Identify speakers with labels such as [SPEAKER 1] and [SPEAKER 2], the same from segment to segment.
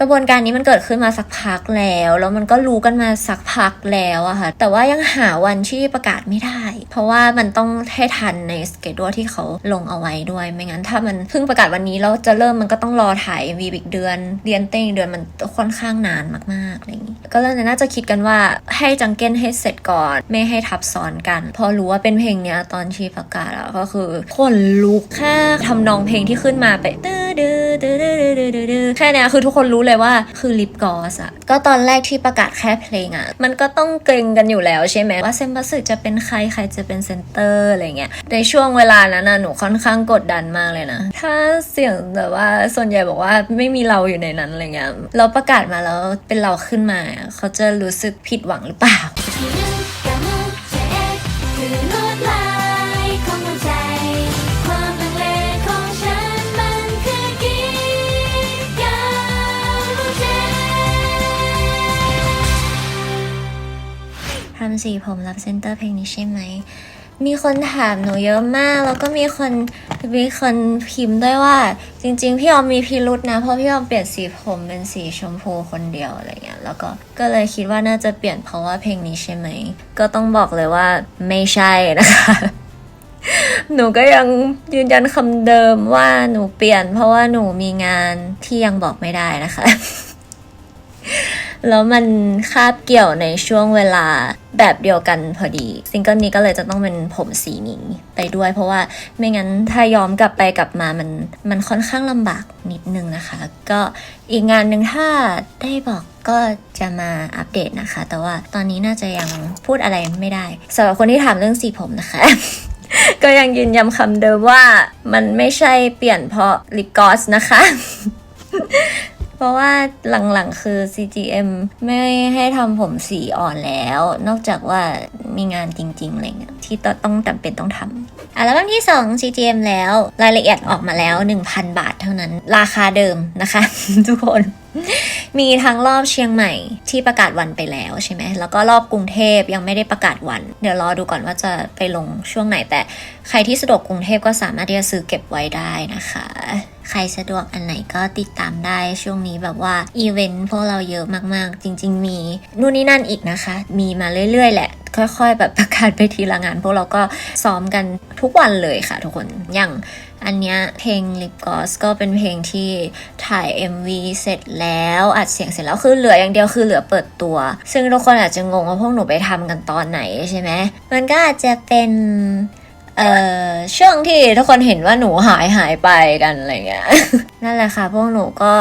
[SPEAKER 1] กระบวนการนี้มันเกิดขึ้นมาสักพักแล้ว แล้วมันก็รู้กันมาสักพักแล้วอะค่ะ แต่ว่ายังหาวันที่ประกาศไม่ได้ เพราะว่ามันต้องให้ทันในสเกจดที่เขาลงเอาไว้ด้วย ไม่งั้นถ้ามันเพิ่งประกาศวันนี้แล้วจะเริ่มมันก็ต้องรอถ่ายวีอีกเดือน เรียนเต้นเดือนมันค่อนข้างนานมากๆอะไรอย่างนี้ ก็เลยน่าจะคิดกันว่าให้จังเก้นให้เสร็จก่อน ไม่ให้ทับซ้อนกัน พอรู้ว่าเป็นเพลงเนี้ยตอนชีประกาศอะก็คือคนลุกแค่ทำนองเพลงที่ขึ้นมาไปตื้อ ดือดือดือดือดือดือแค่นี้คือทุกคนรู้เลยว่าคือลิปกอสอะก็ตอนแรกที่ประกาศแค่เพลงอะมันก็ต้องเกรงกันอยู่แล้วใช่ไหมว่าเซมบัสสึจะเป็นใครใครจะเป็นเซนเตอร์อะไรเงี้ยในช่วงเวลานั้นนะหนูค่อนข้างกดดันมากเลยนะ ถ้าเสียงแบบว่าส่วนใหญ่บอกว่าไม่มีเราอยู่ในนั้นอะไรเงี้ยเราประกาศมาแล้วเป็นเราขึ้นมา เขาจะรู้สึกผิดหวังหรือเปล่าำสีผมรับเซนเตอร์เพลงนี้ใช่ไหม มีคนถามหนูเยอะมาก แล้วก็มีคนมีคนพิมพ์ด้วยว่า จริง ๆ พี่ออมมีพิรุษนะ เพราะพี่ออมเปลี่ยนสีผมเป็นสีชมพูคนเดียวอะไรเงี้ย แล้วก็ก็เลยคิดว่าน่าจะเปลี่ยนเพราะว่าเพลงนี้ใช่ไหม ก็ต้องบอกเลยว่าไม่ใช่นะคะหนูก็ยังยืนยันคำเดิมว่าหนูเปลี่ยนเพราะว่าหนูมีงานที่ยังบอกไม่ได้นะคะ แล้วมันคาบเกี่ยวในช่วงเวลาแบบเดียวกันพอดี ซิงเกิลนี้ก็เลยจะต้องเป็นผมสีนี้ไปด้วย เพราะว่าไม่งั้นถ้าย้อมกลับไปกลับมามันมันค่อนข้างลำบากนิดนึงนะคะ ก็อีกงานหนึ่งถ้าได้บอกก็จะมาอัปเดตนะคะ แต่ว่าตอนนี้น่าจะยังพูดอะไรไม่ได้สำหรับคนที่ถามเรื่องสีผมนะคะ ก็ยังยืนยันคำเดิมว่ามันไม่ใช่เปลี่ยนเพราะลิปกลอสนะคะ ราะว่าหลังๆคือ CGM ไม่ให้ทำผมสีอ่อนแล้ว นอกจากว่ามีงานจริงๆอะไรเงี้ยที่ต้องจำเป็นต้องทำอัลบั้มที่ 2 CGM แล้วรายละเอียดออกมาแล้ว 1,000 บาทเท่านั้น ราคาเดิมนะคะ ทุกคนมีทั้งรอบเชียงใหม่ที่ประกาศวันไปแล้วใช่ไหม แล้วก็รอบกรุงเทพยังไม่ได้ประกาศวัน เดี๋ยวรอดูก่อนว่าจะไปลงช่วงไหน แต่ใครที่สะดวกกรุงเทพก็สามารถที่จะซื้อเก็บไว้ได้นะคะ ใครสะดวกอันไหนก็ติดตามได้ช่วงนี้แบบว่าอีเวนต์พวกเราเยอะมากๆ จริง ๆ มีนู่นนี่นั่นอีกนะคะ มีมาเรื่อย ๆ แหละ ค่อยๆ แบบประกาศไปทีละงาน พวกเราก็ซ้อมกันทุกวันเลยค่ะทุกคนอย่างอันเนี้ยเพลง Lip Gloss ก็เป็นเพลงที่ถ่าย MV เสร็จแล้วอัดเสียงเสร็จแล้วคือเหลืออย่างเดียวคือเหลือเปิดตัว ซึ่งทุกคนอาจจะงงว่าพวกหนูไปทำกันตอนไหนใช่ไหมมันก็อาจจะเป็น เอ่อช่วงที่ทุกคนเห็นว่าหนูหายหายไปกันอะไรเงี้ย นั่นแหละค่ะ พวกหนูก็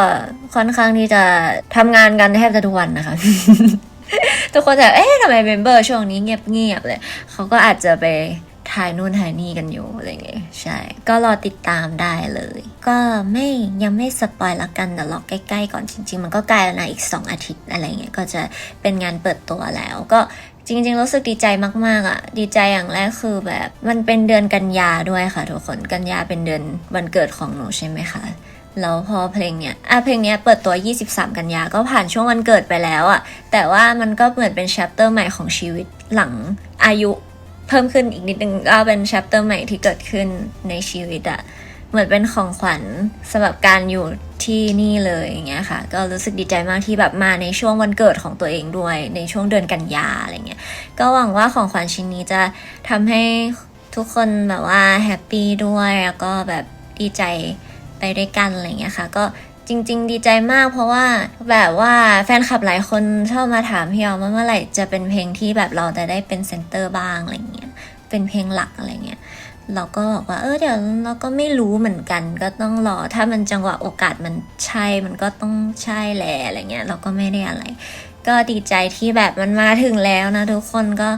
[SPEAKER 1] ค่อนข้างที่จะทำงานกันแทบจะทุกวันนะคะ ทุกคนจะเอ๊ะทำไมเมมเบอร์ช่วงนี้เงียบเงียบๆเลยเขาก็อาจจะไปถ่ายนู่นถ่ายนี่กันอยู่อะไรเงี้ยใช่ ก็รอติดตามได้เลย ก็ไม่ยังไม่สปอยละกันแต่รอใกล้ๆก่อนจริง ๆ มันก็ใกล้แล้วนะอีก 2 อาทิตย์อะไรเงี้ยก็จะเป็นงานเปิดตัวแล้วก็ จริง ๆ รู้สึกดีใจมากๆอะ่ะ ดีใจอย่างแรกคือแบบมันเป็นเดือนกันยาด้วยค่ะ ทุกคนกันยาเป็นเดือนวันเกิดของหนูใช่ไหมคะแล้วพอเพลงเนี้ยอะเพลงเนี้ยเปิดตัว 23 กันยา ก็ผ่านช่วงวันเกิดไปแล้วอะ่ะ แต่ว่ามันก็เหมือนเป็น chapter ใหม่ของชีวิตหลังอายุ เพิ่มขึ้นอีกนิดนึงก็เป็น chapter ใหม่ที่เกิดขึ้นในชีวิตอะ่ะ เหมือนเป็นของขวัญสำหรับการอยู่ที่นี่เลยอย่างเงี้ยค่ะ ก็รู้สึกดีใจมากที่แบบมาในช่วงวันเกิดของตัวเองด้วยในช่วงเดือนกันยาอะไรเงี้ยก็หวังว่าของขวัญชิ้นนี้จะทำให้ทุกคนแบบว่าแฮปปี้ด้วยแล้วก็แบบดีใจไปด้วยกันอะไรเงี้ยค่ะ ก็จริง ๆ ดีใจมากเพราะว่าแบบว่าแฟนคลับหลายคนชอบมาถามพี่ออมว่าเมื่อไหร่จะเป็นเพลงที่แบบเราจะได้เป็นเซนเตอร์บ้างอะไรเงี้ยเป็นเพลงหลักอะไรเงี้ย เราก็บอกว่า เออเดี๋ยวเราก็ไม่รู้เหมือนกัน ก็ต้องรอ ถ้ามันจังหวะโอกาสมันใช่ มันก็ต้องใช่แหละอะไรเงี้ย เราก็ไม่ได้อะไร ก็ดีใจที่แบบมันมาถึงแล้วนะทุกคนก็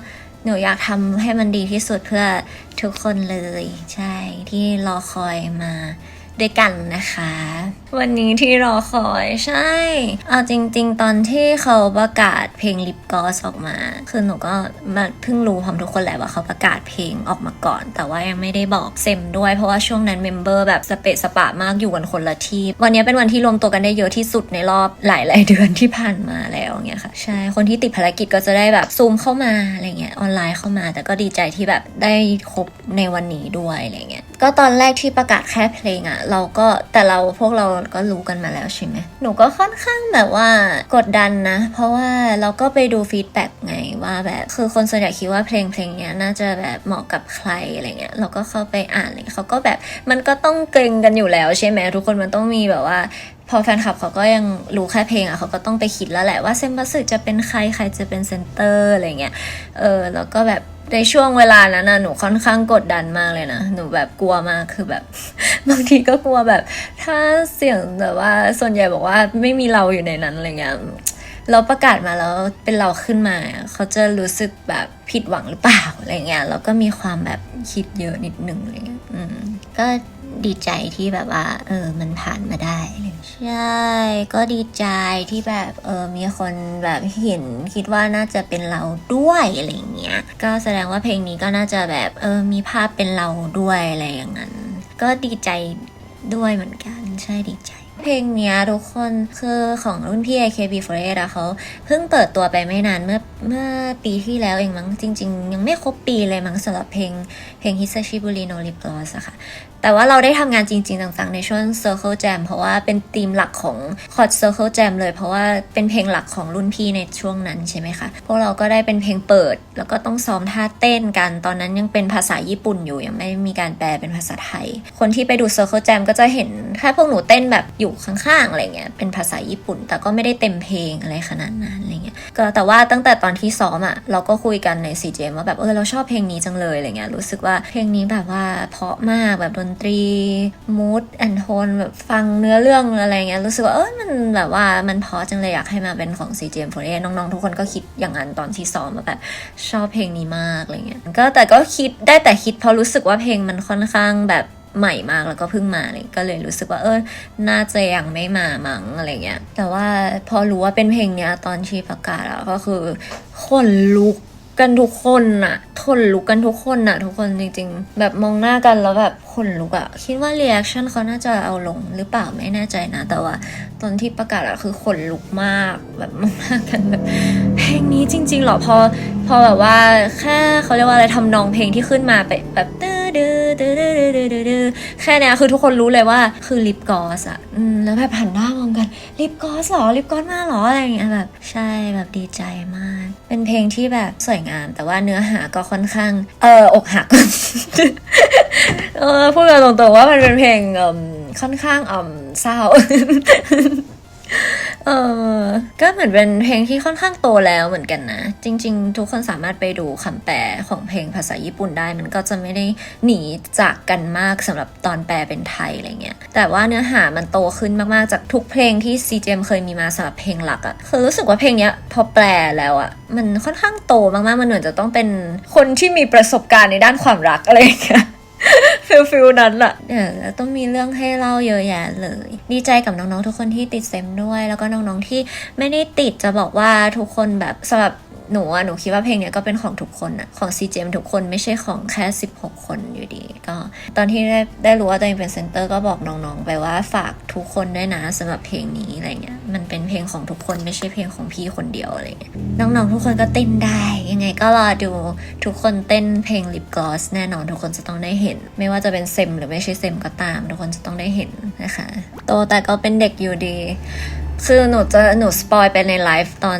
[SPEAKER 1] หนูอยากทำให้มันดีที่สุดเพื่อทุกคนเลย ใช่ที่รอคอยมา ด้วยกันนะคะ วันนี้ที่รอคอยใช่ เอาจริง ๆ ตอนที่เขาประกาศเพลง Lip Gloss ออกมา คือหนูก็มาเพิ่งรู้พร้อมทุกคนแหละว่าเขาประกาศเพลงออกมาก่อน แต่ว่ายังไม่ได้บอกเซมด้วยเพราะว่าช่วงนั้นเมมเบอร์แบบสเปะสปะมากอยู่กันคนละที่ วันนี้เป็นวันที่รวมตัวกันได้เยอะที่สุดในรอบหลาย ๆ เดือนที่ผ่านมาแล้วเงี้ยค่ะใช่คนที่ติดภารกิจก็จะได้แบบซูมเข้ามาอะไรเงี้ยออนไลน์เข้ามา แต่ก็ดีใจที่แบบได้ครบในวันนี้ด้วยอะไรเงี้ย ก็ตอนแรกที่ประกาศแค่เพลงอะเราก็แต่เราพวกเราก็รู้กันมาแล้วใช่ไหมหนูก็ค่อนข้างแบบว่ากดดันนะ เพราะว่าเราก็ไปดูฟีดแบ็กไงว่าแบบคือคนส่วนใหญ่คิดว่าเพลงเพลงเนี้ยน่าจะแบบเหมาะกับใครอะไรเงี้ยเราก็เข้าไปอ่านเลยเขาก็แบบมันก็ต้องเกรงกันอยู่แล้วใช่ไหมทุกคนมันต้องมีแบบว่าพอแฟนคลับเขาก็ยังรู้แค่เพลงอะเขาก็ต้องไปคิดแล้วแหละว่าเซมบัสึจะเป็นใครใครจะเป็นเซนเตอร์อะไรเงี้ยเออแล้วก็แบบ ในช่วงเวลานั้นนะหนูค่อนข้างกดดันมากเลยนะ หนูแบบกลัวมากคือแบบ บางทีก็กลัวแบบ ถ้าเสียงแบบว่าส่วนใหญ่บอกว่าไม่มีเราอยู่ในนั้นอะไรเงี้ยเราประกาศมาแล้วเป็นเราขึ้นมา เขาจะรู้สึกแบบผิดหวังหรือเปล่าอะไรเงี้ยแล้วก็มีความแบบคิดเยอะนิดนึงอะไรเงี้ยอืมก็ดีใจที่แบบว่า เออ มันผ่านมาได้ ใช่ ก็ดีใจที่แบบเออมีคนแบบเห็นคิดว่าน่าจะเป็นเราด้วยอะไรเงี้ย ก็แสดงว่าเพลงนี้ก็น่าจะแบบเออมีภาพเป็นเราด้วยอะไรอย่างนั้น ก็ดีใจด้วยเหมือนกันใช่ดีใจ เพลงเนี้ยทุกคนคือของรุ่นพี่ AKB48 อะเขาเพิ่งเปิดตัวไปไม่นานเมื่อ เมื่อปีที่แล้วเองมั้งจริง ๆ ยังไม่ครบปีเลยมั้งสำหรับเพลงเพลง Hisashiburi no Lip Gloss อะค่ะแต่ว่าเราได้ทำงานจริง ๆ ต่างๆ ในช่วง Circle Jam เพราะว่าเป็นธีมหลักของ c o r d Circle Jam เลย เพราะว่าเป็นเพลงหลักของรุ่นพี่ในช่วงนั้นใช่ไหมคะ พวกเราก็ได้เป็นเพลงเปิด แล้วก็ต้องซ้อมท่าเต้นกัน ตอนนั้นยังเป็นภาษาญี่ปุ่นอยู่ ยังไม่มีการแปลเป็นภาษาไทย คนที่ไปดู Circle Jam ก็จะเห็นแค่พวกหนูเต้นแบบอยู่ข้างๆอะไรเงี้ย เป็นภาษาญี่ปุ่น แต่ก็ไม่ได้เต็มเพลงอะไรขนาดนั้นอะไรเงี้ย ก็แต่ว่าตั้งแต่ตอนที่ซ้อมอะเราก็คุยกันใน CJM ว่าแบบเออเราชอบเพลงนี้จังเลยอะไรเงี้ยรู้สึกว่าเพลงนี้แบบว่าเพราะมากแบบดนตรีมูดแอนโทนแบบฟังเนื้อเรื่องอะไรเงี้ยรู้สึกว่าเออมันแบบว่ามันเพราะจังเลยอยากให้มาเป็นของ CGM48 น้องๆ ทุกคนก็คิดอย่างนั้นตอนที่ซ้อมว่าแบบชอบเพลงนี้มากอะไรเงี้ยก็แต่ก็คิดได้แต่คิดเพราะรู้สึกว่าเพลงมันค่อนข้างแบบ ใหม่มากแล้วก็เพิ่งมาเลยก็เลยรู้สึกว่าเออน่าจะยังไม่มามั้งอะไรเงี้ยแต่ว่าพอรู้ว่าเป็นเพลงเนี้ยตอนที่ประกาศอะก็คือขนลุกกันทุกคนน่ะทนลุกกันทุกคนน่ะ ทุกคนจริงๆ แบบมองหน้ากันแล้วแบบขนลุกอะคิดว่าเรีแอคชั่นเขาน่าจะเอาลงหรือเปล่าไม่แน่ใจนะ แต่ว่าตอนที่ประกาศอะคือขนลุกมากแบบมองหน้ากันแบบ เพลงนี้จริง ๆ หรอพอพอแบบว่าแค่เขาเรียกว่าอะไรทำนองเพลงที่ขึ้นมาไปแบบตื้อดื้อดื้อดื้อดื้อดื้อดื้อแค่เนี้ยคือทุกคนรู้เลยว่าคือลิปกอสอะอืมแล้วแบบหันหน้ามองกันลิปกอสหรอลิปกอสมาหรออะไรอย่างเงี้ยแบบใช่แบบดีใจมาก เป็นเพลงที่แบบสวยงาม แต่ว่าเนื้อหาก็ค่อนข้าง เอออกหักเออพูดกันตรงๆว่ามันเป็นเพลงเอิ่มค่อนข้างอ่ำเศร้า เออก็เหมือนเป็นเพลงที่ค่อนข้างโตแล้วเหมือนกันนะ จริง ๆ ทุกคนสามารถไปดูคำแปลของเพลงภาษาญี่ปุ่นได้ มันก็จะไม่ได้หนีจากกันมากสำหรับตอนแปลเป็นไทยอะไรเงี้ย แต่ว่าเนื้อหามันโตขึ้นมากๆจากทุกเพลงที่ CJM เคยมีมาสำหรับเพลงหลักอะ่ะคือรู้สึกว่าเพลงเนี้ยพอแปลแล้วอะ่ะ มันค่อนข้างโตมากๆ มันเหมือนจะต้องเป็นคนที่มีประสบการณ์ในด้านความรักอะไรเงี้ย ฟิลฟิลนั้นอะเดี๋ยวต้องมีเรื่องให้เล่าเยอะแยะเลย ดีใจกับน้องๆทุกคนที่ติดเซมด้วย แล้วก็น้องๆที่ไม่ได้ติดจะบอกว่าทุกคนแบบสำหรับ หนูอะหนูคิดว่าเพลงเนี้ยก็เป็นของทุกคนอะของ CGM ทุกคนไม่ใช่ของแค่ 16 คนอยู่ดี ก็ตอนที่ได้ได้รู้ว่าตัวเองเป็นเซนเตอร์ก็บอกน้องๆ ไปว่าฝากทุกคนด้วยนะสำหรับเพลงนี้อะไรเงี้ยมันเป็นเพลงของทุกคนไม่ใช่เพลงของพี่คนเดียวอะไรเงี้ยน้องๆทุกคนก็เต้นได้ ยังไงก็รอดูทุกคนเต้นเพลง Lip Gloss แน่นอนทุกคนจะต้องได้เห็น ไม่ว่าจะเป็นเซมหรือไม่ใช่เซมก็ตาม ทุกคนจะต้องได้เห็นนะคะ โตแต่ก็เป็นเด็กอยู่ดี คือหนูจะหนูสปอยไปในไลฟ์ตอน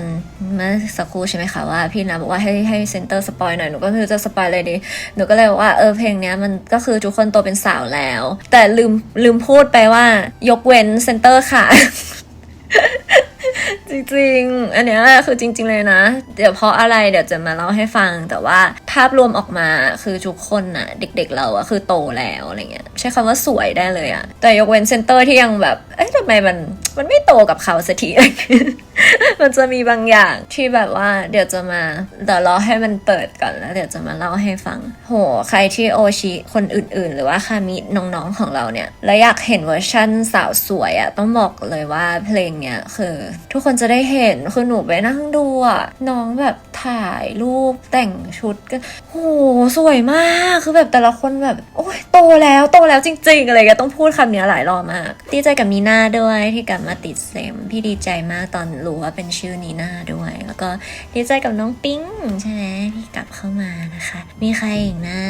[SPEAKER 1] เมื่อสักครู่ใช่ไหมคะว่าพี่นาบอกว่าให้ให้เซนเตอร์สปอยหน่อยหนูก็คือจะสปอยเลยดีหนูก็เลยบอกว่าเออเพลงเนี้ยมันก็คือทุกคนโตเป็นสาวแล้ว แต่ลืมลืมพูดไปว่ายกเว้นเซนเตอร์ค่ะ จริงๆ อันเนี้ยคือจริง ๆ เลยนะ เดี๋ยวเพราะอะไรเดี๋ยวจะมาเล่าให้ฟัง แต่ว่าภาพรวมออกมาคือทุกคนน่ะ เด็ก ๆ เราอะคือโตแล้วอะไรเงี้ยใช้คำว่าสวยได้เลยอะแต่ยกเว้นเซนเตอร์ที่ยังแบบ เอ๊ะทำไมมันมันไม่โตกับเขาสักที มันจะมีบางอย่างที่แบบว่าเดี๋ยวจะมาเดี๋ยวรอให้มันเปิดก่อนแล้ว เดี๋ยวจะมาเล่าให้ฟัง โห ใครที่โอชิคนอื่น ๆ หรือว่าคามิน้องๆของเราเนี่ย แล้วอยากเห็นเวอร์ชั่นสาวสวยอะต้องบอกเลยว่าเพลงเนี้ยคือทุกคนจะจะได้เห็นคือหนูไปนั่งดูอะน้องแบบถ่ายรูปแต่งชุดก็โหสวยมากคือแบบแต่ละคนแบบ โอ้ยโตแล้วโตแล้วจริง ๆ อะไรก็ต้องพูดคำนี้หลายรอบมาก ดีใจกับนีน่าด้วยที่กลับมาติดเซมพี่ดีใจมากตอนรู้ว่าเป็นชื่อนีน่าด้วย แล้วก็ดีใจกับน้องปิ๊งใช่ไหมที่กลับเข้ามานะคะ มีใครอีกนะ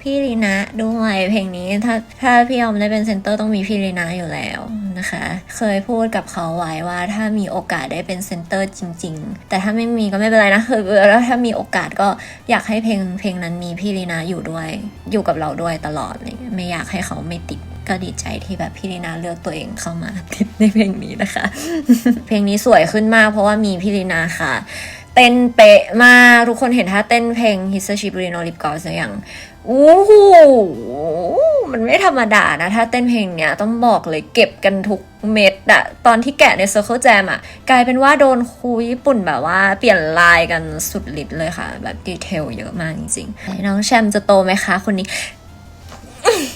[SPEAKER 1] พี่ลีนะด้วยเพลงนี้ถ้าถ้าพี่ออมได้เป็นเซนเตอร์ต้องมีพี่ลีนะอยู่แล้วนะคะ เคยพูดกับเขาไว้ว่าถ้ามีโอกาสได้เป็นเซนเตอร์จริง ๆ แต่ถ้าไม่มีก็ไม่เป็นไรนะคือแล้วถ้ามีโอกาสก็อยากให้เพลงเพลงนั้นมีพี่ลีนาอยู่ด้วย อยู่กับเราด้วยตลอดเลยไม่อยากให้เขาไม่ติดก็ดีใจที่แบบพี่ลีนาเลือกตัวเองเข้ามาติดในเพลงนี้นะคะ เพลงนี้สวยขึ้นมากเพราะว่ามีพี่ลีนาค่ะ เต้นเป๊ะมากทุกคนเห็นท่าเต้นเพลง h i s a s h i b u r i no Lip Gloss อยังอู้หูมันไม่ธรรมดานะ ถ้าเต้นเพลงเนี้ยต้องบอกเลยเก็บกันทุกเม็ดอะตอนที่แกะใน Circle Jam อะกลายเป็นว่าโดนครูญี่ปุ่นแบบว่าเปลี่ยนลายกันสุดฤทธิ์เลยค่ะ แบบดีเทลเยอะมากจริงๆ น้องแชมจะโตไหมคะคนนี้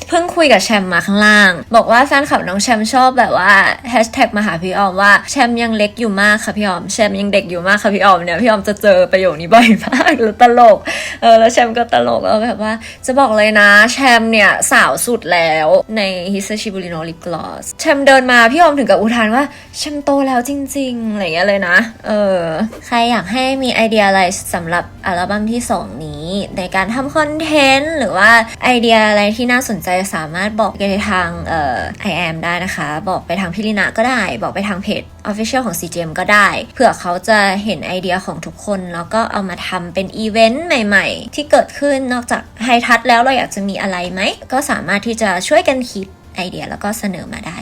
[SPEAKER 1] เพิ่งคุยกับแชมมาข้างล่าง บอกว่าแฟนคลับน้องแชมชอบแบบว่าแฮชแท็กมาหาพี่ออมว่าแชมยังเล็กอยู่มากค่ะพี่ออมแชมยังเด็กอยู่มากค่ะพี่ออมเนี่ยพี่ออมจะเจอประโยคนี้บ่อยมากแล้วตลกเออแล้วแชมก็ตลกแล้วแบบว่า จะบอกเลยนะแชมเนี่ยสาวสุดแล้วใน h i s a s h i b u r i no Lip Gloss แชมเดินมาพี่ออมถึงกับอุทานว่าแชมโตแล้วจริงๆอะไรเงี้ยเลยนะ เออ ใครอยากให้มีไอเดียอะไรสำหรับอัลบั้มที่สองนี้ ในการทำคอนเทนต์หรือว่าไอเดียอะไรที่น่าสนใจสามารถบอกไปทางเอ่อ I am ได้นะคะ บอกไปทางพี่ลินะก็ได้ บอกไปทางเพจ Official ของ CGM ก็ได้ เผื่อเขาจะเห็นไอเดียของทุกคน แล้วก็เอามาทำเป็นอีเวนต์ใหม่ ๆ ที่เกิดขึ้นนอกจากไฮทัชแล้วเราอยากจะมีอะไรไหม ก็สามารถที่จะช่วยกันคิดไอเดียแล้วก็เสนอมาได้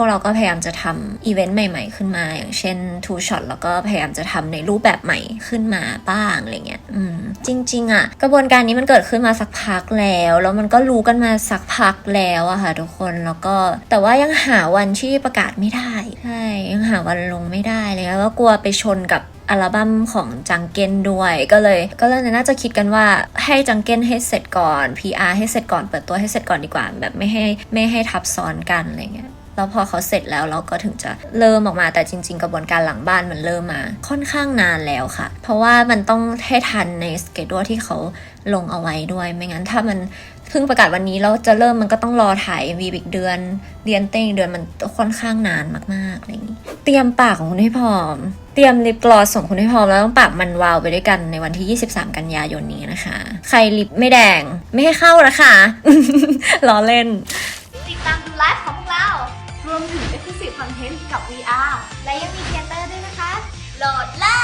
[SPEAKER 1] วกเราก็พยายามจะทำอีเวนต์ใหม่ ๆ ขึ้นมา อย่างเช่น Two Shot แล้วก็พยายามจะทำในรูปแบบใหม่ขึ้นมาบ้างอะไรเงี้ยอืมจริง ๆอะกระบวนการนี้มันเกิดขึ้นมาสักพักแล้ว แล้วมันก็รู้กันมาสักพักแล้วอะค่ะทุกคนแล้วก็แต่ว่ายังหาวันที่ประกาศไม่ได้ใช่ยังหาวันลงไม่ได้เลยแล้วก็กลัวไปชนกับอัลบั้มของจังเก้นด้วยก็เลยก็เลยน่าจะคิดกันว่าให้จังเก้นให้เสร็จก่อน PR ให้เสร็จก่อนเปิดตัวให้เสร็จก่อนดีกว่า แบบไม่ให้ไม่ให้ทับซ้อนกันอะไรเงี้ย แล้วพอเขาเสร็จแล้วเราก็ถึงจะเริ่มออกมาแต่จริง ๆ กระบวนการหลังบ้านมันเริ่มมา ค่อนข้างนานแล้วค่ะ เพราะว่ามันต้องให้ทันในสเกจ u ที่เขาลงเอาไว้ด้วย ไม่งั้นถ้ามันเพิ่งประกาศวันนี้แล้วจะเริ่มมันก็ต้องรอถ่าย MV อีกเดือนเรียนเต้นอีกเดือนมันค่อนข้างนานมากๆอะไรอย่างนี้ เตรียมปากของคุณให้พร้อม เตรียมลิปกลอสของคุณให้พร้อมแล้วต้องปากมันวาวไปด้วยกันในวันที่ 23 กันยายนนี้นะคะ ใครลิปไม่แดงไม่ให้เข้านะคะล้อเล่น
[SPEAKER 2] ติดตามดูไลฟ์ของ วกเรวมถึง Exclusive Content กับ VR และยังมีเทเตอร์ด้วยนะคะ โหลดเลย